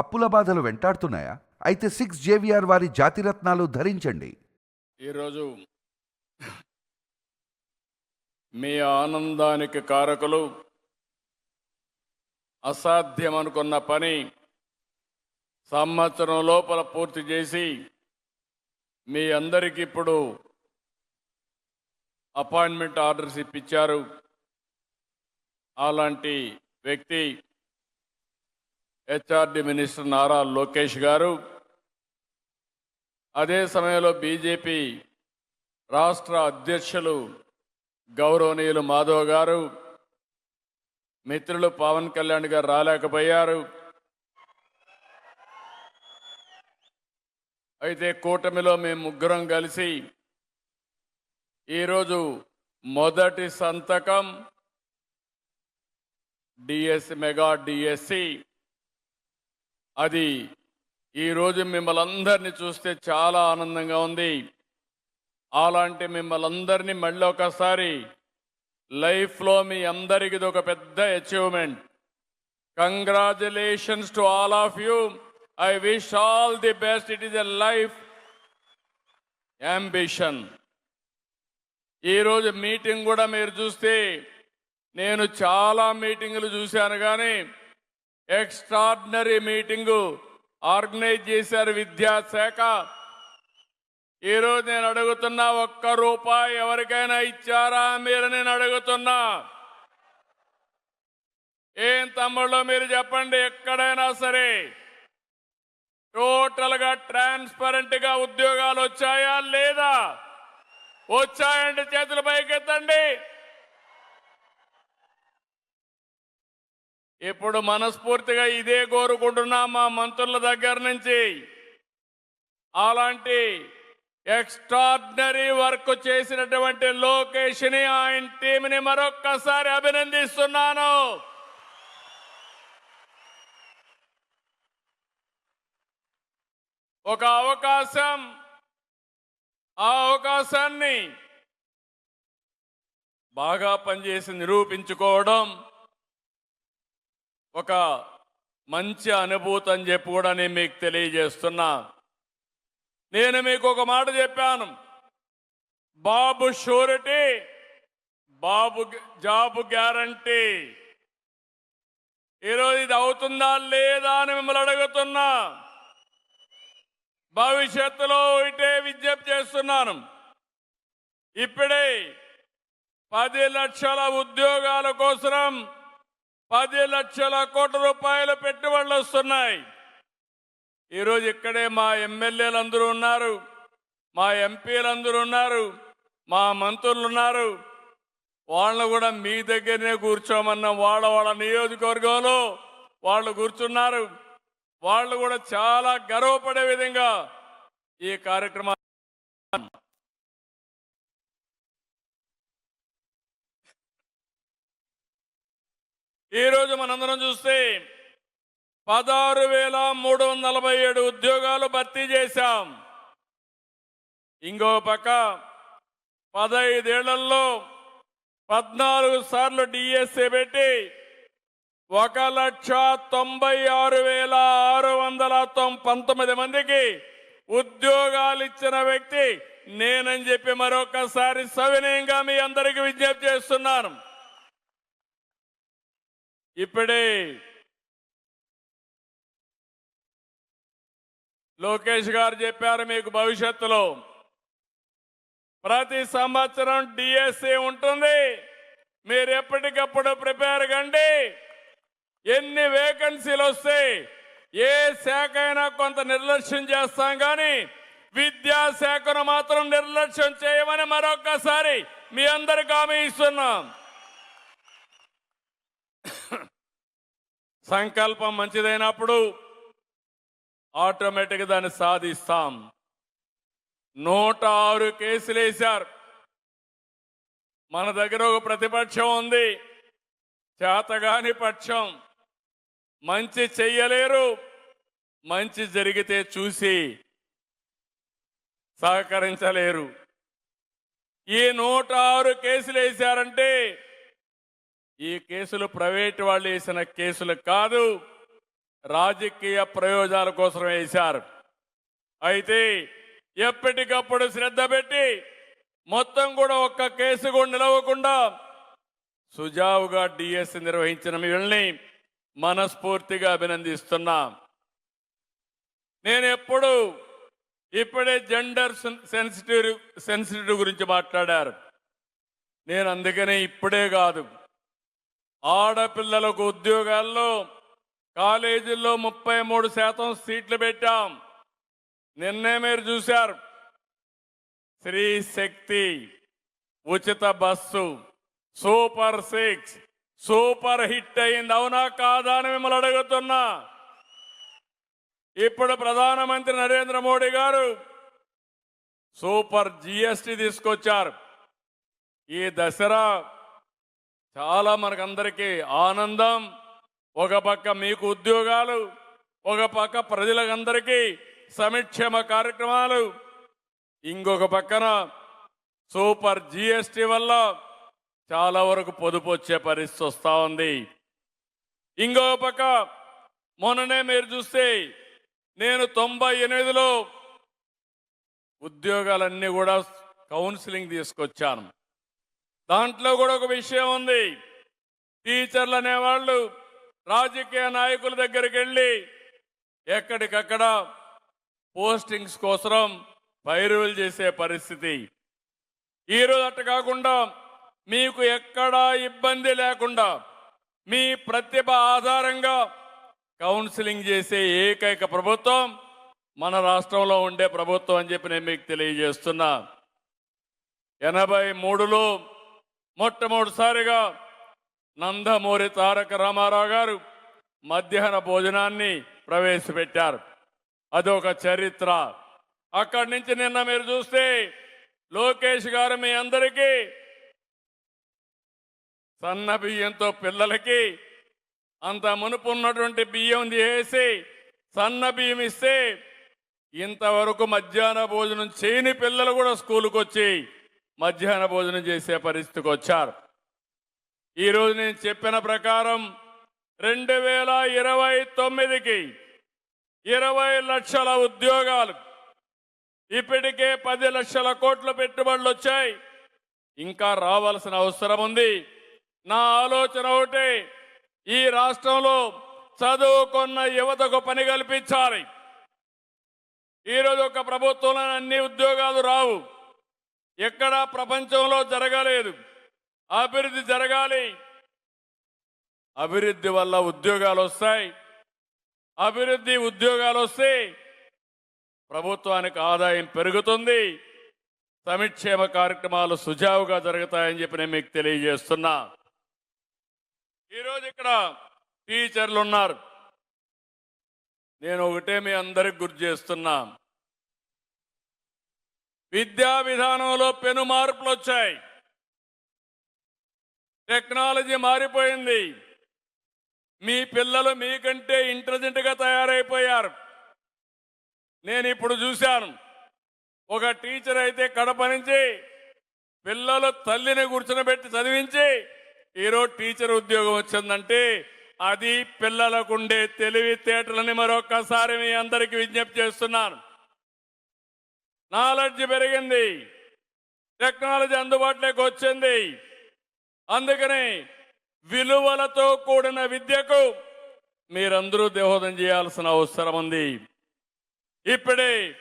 అప్పుల బాధలు వెంటాడుతున్నాయా? అయితే సిక్స్ జేవిఆర్ వారి జాతిరత్నాలు ధరించండి. ఈరోజు మీ ఆనందానికి కారకులు అసాధ్యం అనుకున్న పని సంవత్సరం లోపల పూర్తి చేసి మీ అందరికీ ఇప్పుడు అపాయింట్మెంట్ ఆర్డర్స్ ఇప్పించారు. అలాంటి వ్యక్తి హెచ్ఆర్డి మినిస్టర్ నారా లోకేష్ గారు. అదే సమయంలో బీజేపీ రాష్ట్ర అధ్యక్షులు గౌరవనీయులు మాధవ్ గారు మిత్రులు పవన్ కళ్యాణ్ గారు రాలేకపోయారు. అయితే కూటమిలో మేము ముగ్గురం కలిసి ఈరోజు మొదటి సంతకం డిఎస్సి మెగా డిఎస్సి అది ఈరోజు మిమ్మల్ని అందరినీ చూస్తే చాలా ఆనందంగా ఉంది. అలాంటి మిమ్మల్ని అందరినీ మళ్ళీ ఒకసారి లైఫ్లో మీ అందరికి ఇది ఒక పెద్ద achievement congratulations to all of you I wish all the best it is a life ambition ఈరోజు మీటింగ్ కూడా మీరు చూస్తే నేను చాలా మీటింగులు చూశాను కానీ ఎక్స్ట్రాడినరీ మీటింగు ఆర్గనైజ్ చేశారు విద్యాశాఖ. ఈరోజు నేను అడుగుతున్నా ఒక్క రూపాయి ఎవరికైనా ఇచ్చారా మీరు? నేను అడుగుతున్నా. ఏం తమ్ముళ్ళు మీరు చెప్పండి ఎక్కడైనా సరే. టోటల్గా ట్రాన్స్పరెంట్గా ఉద్యోగాలు వచ్చాయా లేదా? వచ్చాయంటే చేతులు పైకెత్తండి. ఇప్పుడు మనస్ఫూర్తిగా ఇదే కోరుకుంటున్నా మా మంత్రుల దగ్గర నుంచి. అలాంటి ఎక్స్ట్రాడినరీ వర్క్ చేసినటువంటి లోకేష్ని ఆయన టీంని మరొక్కసారి అభినందిస్తున్నాను. ఒక అవకాశం ఆ అవకాశాన్ని బాగా పనిచేసి నిరూపించుకోవడం ఒక మంచి అనుభూతి అని చెప్పి కూడా నేను మీకు తెలియజేస్తున్నా. నేను మీకు ఒక మాట చెప్పాను. Babu surety Babu job guarantee. ఈరోజు ఇది అవుతుందా లేదా అని మిమ్మల్ని అడుగుతున్నా. భవిష్యత్తులో ఇటే విజ్ఞప్తి చేస్తున్నాను. ఇప్పుడే పది లక్షల ఉద్యోగాల కోసం పది లక్షల కోట్ల రూపాయల పెట్టుబడులు వస్తున్నాయి. ఈరోజు ఇక్కడే మా ఎమ్మెల్యేలు అందరూ ఉన్నారు మా ఎంపీలు అందరూ ఉన్నారు మా మంత్రులు ఉన్నారు. వాళ్ళను కూడా మీ దగ్గరనే కూర్చోమన్న వాళ్ళ వాళ్ళ నియోజకవర్గంలో వాళ్ళు కూర్చున్నారు. వాళ్ళు కూడా చాలా గర్వపడే విధంగా ఈ కార్యక్రమం ఈరోజు మనందరం చూస్తే పదహారు వేల మూడు వందల నలభై ఏడు ఉద్యోగాలు భర్తీ చేశాం. ఇంకో పక్క పదైదేళ్ళలో పద్నాలుగు సార్లు డిఎస్ఏ పెట్టి ఒక లక్ష తొంభై ఆరు వేల ఆరు వందల తొం- పంతొమ్మిది మందికి ఉద్యోగాలు ఇచ్చిన వ్యక్తి నేనని చెప్పి మరొకసారి సవినయంగా మీ అందరికీ విజ్ఞప్తి చేస్తున్నాను. ఇప్పుడే లోకేష్ గారు చెప్పారు మీకు భవిష్యత్తులో. ప్రతి సంవత్సరం డిఎస్సి ఉంటుంది. మీరు ఎప్పటికప్పుడు ప్రిపేర్ కండి. ఎన్ని వేకెన్సీలు వస్తే ఏ శాఖ అయినా కొంత నిర్లక్ష్యం చేస్తాం కానీ విద్యాశాఖను మాత్రం నిర్లక్ష్యం చేయమని మరొక్కసారి మీ అందరికి హామీ ఇస్తున్నాం. సంకల్పం మంచిదైనప్పుడు ఆటోమేటిక్గా దాన్ని సాధిస్తాం. నూట ఆరు కేసులు వేశారు. మన దగ్గర ఒక ప్రతిపక్షం ఉంది. చేతగాని పక్షం. మంచి చెయ్యలేరు. మంచి జరిగితే చూసి సహకరించలేరు. ఈ నూట ఆరు కేసులు వేశారంటే ఈ కేసులు ప్రైవేట్ వాళ్ళు వేసిన కేసులు కాదు రాజకీయ ప్రయోజనాల కోసం వేశారు. అయితే ఎప్పటికప్పుడు శ్రద్ధ పెట్టి మొత్తం కూడా ఒక్క కేసు కూడా నిలవకుండా సుజావుగా డిఎస్ నిర్వహించిన వీళ్ళని మనస్ఫూర్తిగా అభినందిస్తున్నా. నేను ఎప్పుడు ఇప్పుడే జెండర్ సెన్సిటివ్ సెన్సిటివ్ గురించి మాట్లాడారు. నేను అందుకనే ఇప్పుడే కాదు. ఆడపిల్లలకు ఉద్యోగాల్లో కాలేజీల్లో ముప్పై మూడు శాతం సీట్లు పెట్టాం. నిన్నే మీరు చూశారు. స్త్రీ శక్తి ఉచిత bus super six super hit అయింది. అవునా కాదా అని మిమ్మల్ని అడుగుతున్నా. ఇప్పుడు ప్రధానమంత్రి నరేంద్ర మోడీ గారు సూపర్ జిఎస్టి తీసుకొచ్చారు. ఈ దసరా చాలా మనకందరికీ ఆనందం. ఒక పక్క మీకు ఉద్యోగాలు ఒక పక్క ప్రజలందరికీ సంక్షేమ కార్యక్రమాలు. ఇంకొక పక్కన సూపర్ జిఎస్టి వల్ల చాలా వరకు పొదుపు వచ్చే పరిస్థితి వస్తూ ఉంది. ఇంకొక పక్క మొన్ననే మీరు చూస్తే నేను తొంభై ఎనిమిదిలో ఉద్యోగాలన్నీ కూడా కౌన్సిలింగ్ తీసుకొచ్చాను. దాంట్లో కూడా ఒక విషయం ఉంది. టీచర్లు అనేవాళ్ళు రాజకీయ నాయకుల దగ్గరికి వెళ్ళి ఎక్కడికక్కడ పోస్టింగ్స్ కోసం పైరువులు చేసే పరిస్థితి. ఈరోజు అట్ట కాకుండా మీకు ఎక్కడా ఇబ్బంది లేకుండా మీ ప్రతిభ ఆధారంగా కౌన్సిలింగ్ చేసే ఏకైక ప్రభుత్వం మన రాష్ట్రంలో ఉండే ప్రభుత్వం అని చెప్పి నేను మీకు తెలియజేస్తున్నా. ఎనభై మూడులో మొట్టమొదటిసారిగా నందమూరి తారక రామారావు గారు మధ్యాహ్న భోజనాన్ని ప్రవేశపెట్టారు. అదొక చరిత్ర. అక్కడి నుంచి నిన్న మీరు చూస్తే లోకేష్ గారు మీ అందరికీ సన్న బియ్యంతో పిల్లలకి అంత మునుపు ఉన్నటువంటి బియ్యం తీసేసి సన్న బియ్యం ఇస్తే ఇంతవరకు మధ్యాహ్న భోజనం చేయని పిల్లలు కూడా స్కూల్కి వచ్చి మధ్యాహ్న భోజనం చేసే పరిస్థితికి వచ్చారు. ఈరోజు నేను చెప్పిన ప్రకారం రెండు వేల ఇరవై తొమ్మిదికి ఇరవై లక్షల ఉద్యోగాలు ఇప్పటికే పది లక్షల కోట్ల పెట్టుబడులు వచ్చాయి. ఇంకా రావాల్సిన అవసరం ఉంది. నా ఆలోచన ఒకటే ఈ రాష్ట్రంలో చదువుకున్న యువతకు పని కల్పించాలి. ఈరోజు ఒక ప్రభుత్వంలో అన్ని ఉద్యోగాలు రావు. ఎక్కడా ప్రపంచంలో జరగలేదు. అభివృద్ధి జరగాలి. అభివృద్ధి వల్ల ఉద్యోగాలు వస్తాయి. అభివృద్ధి ఉద్యోగాలు వస్తే ప్రభుత్వానికి ఆదాయం పెరుగుతుంది. సంక్షేమ కార్యక్రమాలు సుజావుగా జరుగుతాయని చెప్పి నేను మీకు తెలియజేస్తున్నా. ఈరోజు ఇక్కడ టీచర్లు ఉన్నారు. నేను ఒకటే మీ అందరికి గుర్తు చేస్తున్నా. విద్యా విధానంలో పెను మార్పులు వచ్చాయి. టెక్నాలజీ మారిపోయింది. మీ పిల్లలు మీకంటే ఇంటెలిజెంట్గా తయారైపోయారు. నేను ఇప్పుడు చూశాను. ఒక టీచర్ అయితే కడప నుంచి పిల్లలు తల్లిని కూర్చునబెట్టి చదివించి ఈరోజు టీచర్ ఉద్యోగం వచ్చిందంటే అది పిల్లలకుండే తెలివితేటలని మరొక్కసారి మీ అందరికీ విజ్ఞప్తి చేస్తున్నాను. నాలెడ్జ్ పెరిగింది. టెక్నాలజీ అందుబాటులోకి వచ్చింది. అందుకని విలువలతో కూడిన విద్యకు మీరందరూ దేహోదం చేయాల్సిన అవసరం ఉంది. ఇప్పుడే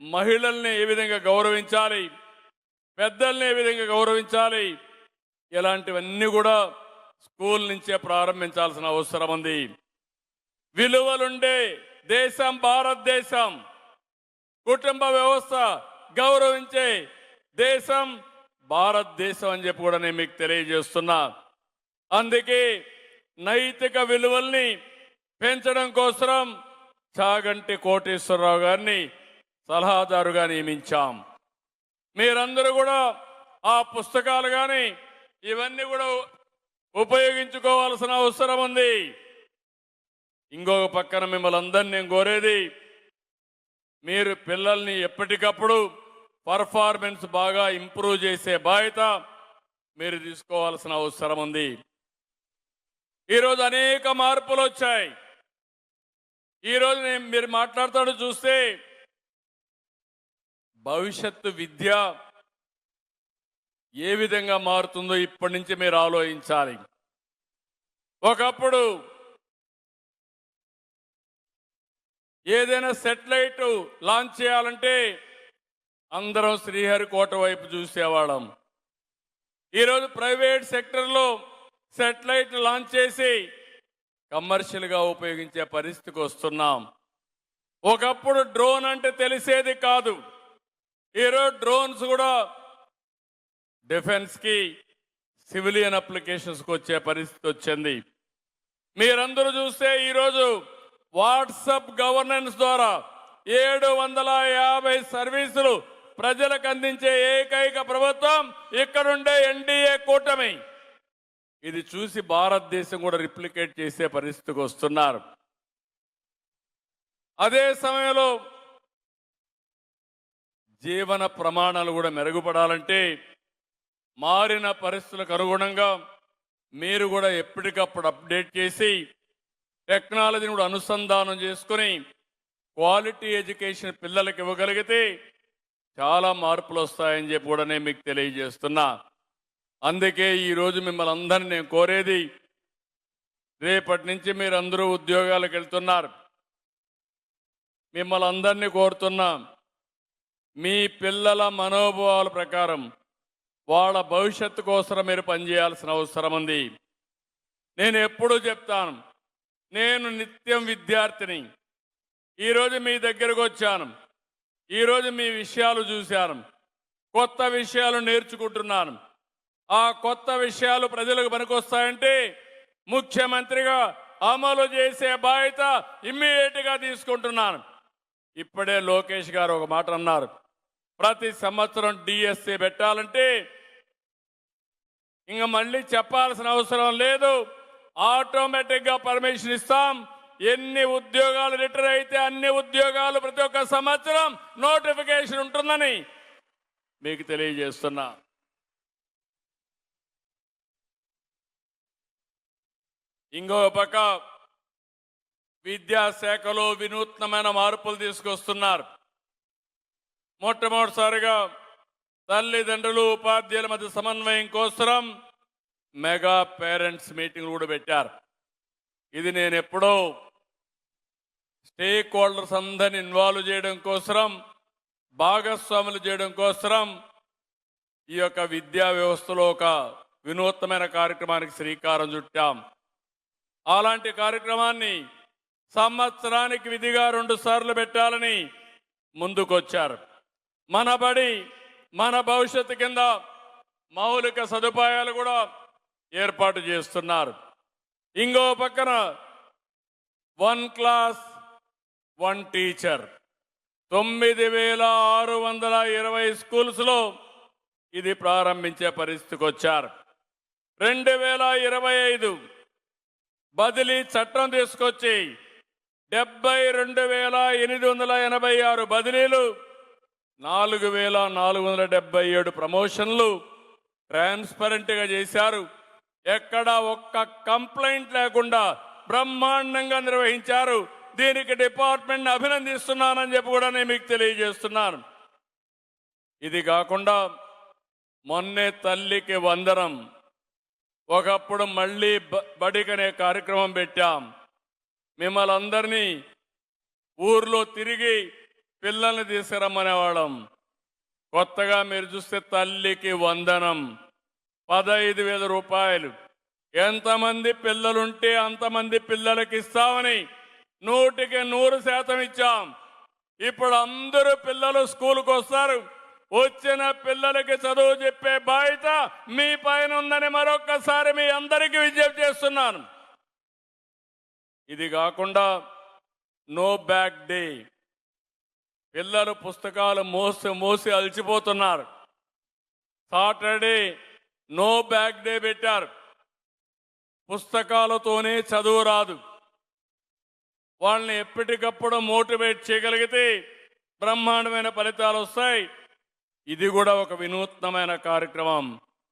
మహిళల్ని ఏ విధంగా గౌరవించాలి? పెద్దల్ని ఏ విధంగా గౌరవించాలి? ఇలాంటివన్నీ కూడా స్కూల్ నుంచే ప్రారంభించాల్సిన అవసరం ఉంది. విలువలుండే దేశం భారతదేశం కుటుంబ వ్యవస్థ గౌరవించే దేశం భారతదేశం అని చెప్పి కూడా నేను మీకు తెలియజేస్తున్నా. అందుకే నైతిక విలువల్ని పెంచడం కోసం చాగంటి కోటేశ్వరరావు గారిని సలహాదారుగా నియమించాం. మీరందరూ కూడా ఆ పుస్తకాలు కానీ ఇవన్నీ కూడా ఉపయోగించుకోవాల్సిన అవసరం ఉంది. ఇంకొక పక్కన మిమ్మల్ని అందరినీ నేను కోరేది మీరు పిల్లల్ని ఎప్పటికప్పుడు పర్ఫార్మెన్స్ బాగా ఇంప్రూవ్ చేసే బాధ్యత మీరు తీసుకోవాల్సిన అవసరం ఉంది. ఈరోజు అనేక మార్పులు వచ్చాయి. ఈరోజు నేను మీరు మాట్లాడుతాడు చూస్తే భవిష్యత్తు విద్య ఏ విధంగా మారుతుందో ఇప్పటి నుంచి మీరు ఆలోచించాలి. ఒకప్పుడు ఏదైనా సెటిలైట్ లాంచ్ చేయాలంటే అందరం శ్రీహరికోట వైపు చూసేవాళ్ళం. ఈరోజు ప్రైవేట్ సెక్టర్లో సెటిలైట్ లాంచ్ చేసి కమర్షియల్గా ఉపయోగించే పరిస్థితికి వస్తున్నాం. ఒకప్పుడు డ్రోన్ అంటే తెలిసేది కాదు. ఈరోజు డ్రోన్స్ కూడా డిఫెన్స్కి సివిలియన్ అప్లికేషన్స్కి వచ్చే పరిస్థితి వచ్చింది. మీరందరూ చూస్తే ఈరోజు వాట్సప్ గవర్నెన్స్ ద్వారా ఏడు వందల యాభై సర్వీసులు ప్రజలకు అందించే ఏకైక ప్రభుత్వం ఇక్కడుండే ఎన్డీఏ కూటమి. ఇది చూసి భారతదేశం కూడా రిప్లికేట్ చేసే పరిస్థితికి వస్తున్నారు. అదే సమయంలో జీవన ప్రమాణాలు కూడా మెరుగుపడాలంటే మారిన పరిస్థితులకు అనుగుణంగా మీరు కూడా ఎప్పటికప్పుడు అప్డేట్ చేసి టెక్నాలజీని కూడా అనుసంధానం చేసుకుని క్వాలిటీ ఎడ్యుకేషన్ పిల్లలకి ఇవ్వగలిగితే చాలా మార్పులు వస్తాయని చెప్పి కూడా నేను మీకు తెలియజేస్తున్నా. అందుకే ఈరోజు మిమ్మల్ని అందరినీ నేను కోరేది రేపటి నుంచి మీరు అందరూ ఉద్యోగాలకు వెళ్తున్నారు. మిమ్మల్ని అందరినీ కోరుతున్నా మీ పిల్లల మనోభావాల ప్రకారం వాళ్ళ భవిష్యత్తు కోసం మీరు పనిచేయాల్సిన అవసరం ఉంది. నేను ఎప్పుడూ చెప్తాను నేను నిత్యం విద్యార్థిని. ఈరోజు మీ దగ్గరకు వచ్చాను. ఈరోజు మీ విషయాలు చూశాను. కొత్త విషయాలు నేర్చుకుంటున్నాను. ఆ కొత్త విషయాలు ప్రజలకు పనికొస్తాయంటే ముఖ్యమంత్రిగా అమలు చేసే బాధ్యత ఇమ్మీడియట్గా తీసుకుంటున్నాను. ఇప్పుడే లోకేష్ గారు ఒక మాట అన్నారు. ప్రతి సంవత్సరం డిఎస్సి పెట్టాలంటే ఇంకా మళ్ళీ చెప్పాల్సిన అవసరం లేదు. ఆటోమేటిక్గా పర్మిషన్ ఇస్తాం. ఎన్ని ఉద్యోగాలు రిటైర్ అయితే అన్ని ఉద్యోగాలు ప్రతి ఒక్క సంవత్సరం నోటిఫికేషన్ ఉంటుందని మీకు తెలియజేస్తున్నా. ఇంకో పక్క విద్యాశాఖలో వినూత్నమైన మార్పులు తీసుకొస్తున్నారు. మొట్టమొదటిసారిగా తల్లిదండ్రులు ఉపాధ్యాయుల మధ్య సమన్వయం కోసం మెగా పేరెంట్స్ మీటింగ్ కూడా పెట్టారు. ఇది నేను ఎప్పుడో స్టేక్ హోల్డర్స్ అందరిని ఇన్వాల్వ్ చేయడం కోసం భాగస్వాములు చేయడం కోసం ఈ యొక్క విద్యా వ్యవస్థలో ఒక వినూత్నమైన కార్యక్రమానికి శ్రీకారం చుట్టాం. అలాంటి కార్యక్రమాన్ని సంవత్సరానికి విధిగా రెండు సార్లు పెట్టాలని ముందుకొచ్చారు. మన బడి మన భవిష్యత్తు కింద మౌలిక సదుపాయాలు కూడా ఏర్పాటు చేస్తున్నారు. ఇంకో పక్కన వన్ క్లాస్ వన్ టీచర్. తొమ్మిది వేల ఆరు వందల ఇరవై స్కూల్స్లో ఇది ప్రారంభించే పరిస్థితికి వచ్చారు. రెండు వేల ఇరవై ఐదు బదిలీ చట్టం తీసుకొచ్చి డెబ్బై రెండు వేల ఎనిమిది వందల ఎనభై ఆరు బదిలీలు నాలుగు వేల నాలుగు వందల డెబ్బై ఏడు ప్రమోషన్లు ట్రాన్స్పరెంట్గా చేశారు. ఎక్కడ ఒక్క కంప్లైంట్ లేకుండా బ్రహ్మాండంగా నిర్వహించారు. దీనికి డిపార్ట్మెంట్ అభినందిస్తున్నానని చెప్పి కూడా నేను మీకు తెలియజేస్తున్నాను. ఇది కాకుండా మొన్నే తల్లికి వందనం. ఒకప్పుడు మళ్ళీ బడికనే కార్యక్రమం పెట్టాం. మిమ్మల్ని అందరినీ ఊర్లో తిరిగి పిల్లల్ని తీసుకురమ్మనేవాళ్ళం. కొత్తగా మీరు చూస్తే తల్లికి వందనం. పదహైదు వేల రూపాయలు. ఎంతమంది పిల్లలుంటే అంతమంది పిల్లలకి ఇస్తామని నూటికి నూరు శాతం ఇచ్చాం. ఇప్పుడు అందరూ పిల్లలు స్కూల్కి వస్తారు వచ్చిన పిల్లలకి చదువు చెప్పే బాధ్యత మీ పైన ఉందని మరొకసారి మీ అందరికీ విజ్ఞప్తి చేస్తున్నాను. ఇది కాకుండా నో బ్యాక్ డే. పిల్లలు పుస్తకాలు మోసి మోసి అలసిపోతున్నారు. సాటర్డే నో బ్యాక్ డే పెట్టారు. పుస్తకాలతోనే చదువు రాదు. వాళ్ళని ఎప్పటికప్పుడు మోటివేట్ చేయగలిగితే బ్రహ్మాండమైన ఫలితాలు వస్తాయి. ఇది కూడా ఒక వినూత్నమైన కార్యక్రమం.